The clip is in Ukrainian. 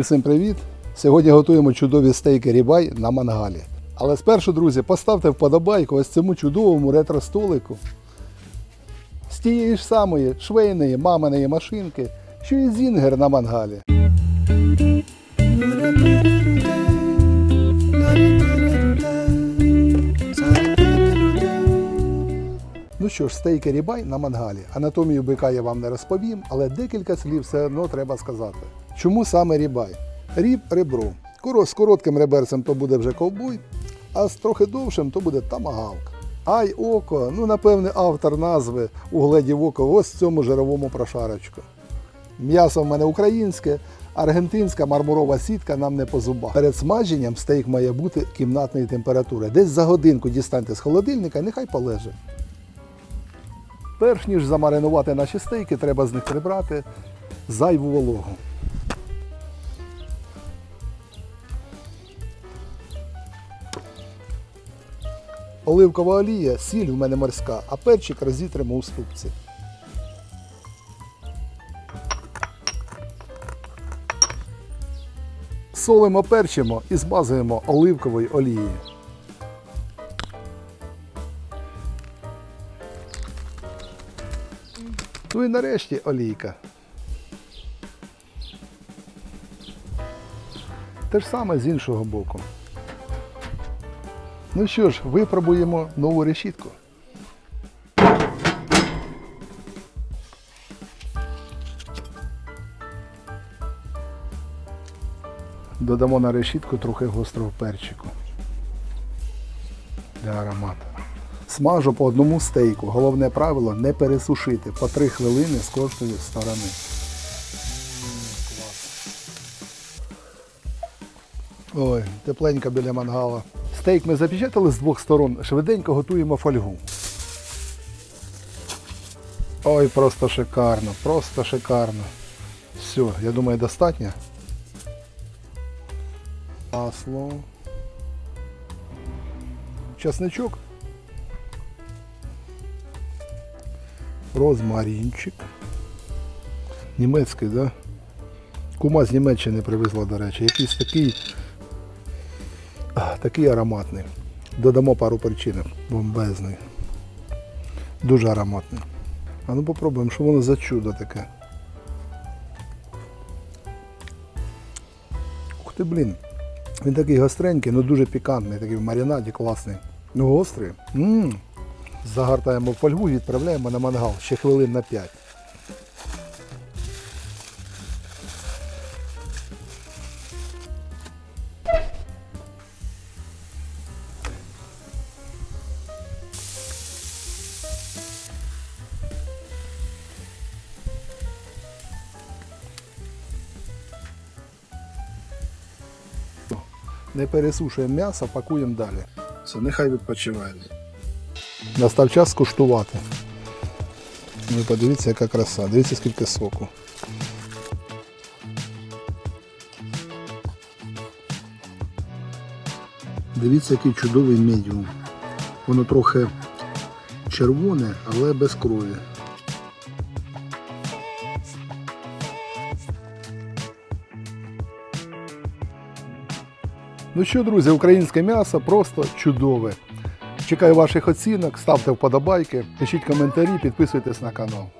Всім привіт! Сьогодні готуємо чудові стейки рібай на мангалі. Але спершу, друзі, поставте вподобайку ось цьому чудовому ретро-столику з тієї ж самої швейної маминої машинки, що і зінгер на мангалі. Ну що ж, стейки рібай на мангалі. Анатомію бика я вам не розповім, але декілька слів все одно треба сказати. Чому саме рібай? Ріб ребро. З коротким реберцем то буде вже ковбой, а з трохи довшим то буде тамагавк. Ай око, ну напевне, автор назви угледів око ось в цьому жировому прошарочку. М'ясо в мене українське, аргентинська мармурова сітка нам не по зубах. Перед смаженням стейк має бути кімнатної температури. Десь за годинку дістаньте з холодильника, нехай полежить. Перш ніж замаринувати наші стейки, треба з них прибрати зайву вологу. Оливкова олія, сіль в мене морська, а перчик розітримо у ступці. Солимо, перчимо і змазуємо оливковою олією. Ну і нарешті олійка. Те ж саме з іншого боку. Ну що ж, випробуємо нову решітку. Додамо на решітку трохи гострого перчику для аромату. Смажу по одному стейку. Головне правило не пересушити по 3 хвилини з кожної сторони. Ой, тепленько біля мангала. Стейк ми запечатали з двох сторон, швиденько готуємо фольгу. Ой, просто шикарно, просто шикарно. Все, я думаю, достатньо. Масло. Часничок. Розмарінчик. Німецький, да? Кума з Німеччини привезла, до речі. Якийсь такий, такий ароматний. Додамо пару перчинок. Бомбезний. Дуже ароматний. А ну попробуємо, що воно за чудо таке. Ух ти, блін. Він такий гостренький, ну дуже пікантний, такий в маринаді класний. Ну гострий. Ммм. Загортаємо в фольгу і відправляємо на мангал ще хвилин на 5. Не пересушуємо м'ясо, пакуємо далі. Все, нехай відпочиває. Настав час скуштувати. Ви подивіться, яка краса. Дивіться, скільки соку. Дивіться, який чудовий медіум. Воно трохи червоне, але без крові. Ну що, друзі, українське м'ясо просто чудове. Чекаю ваших оцінок, ставте вподобайки, пишіть коментарі, підписуйтесь на канал.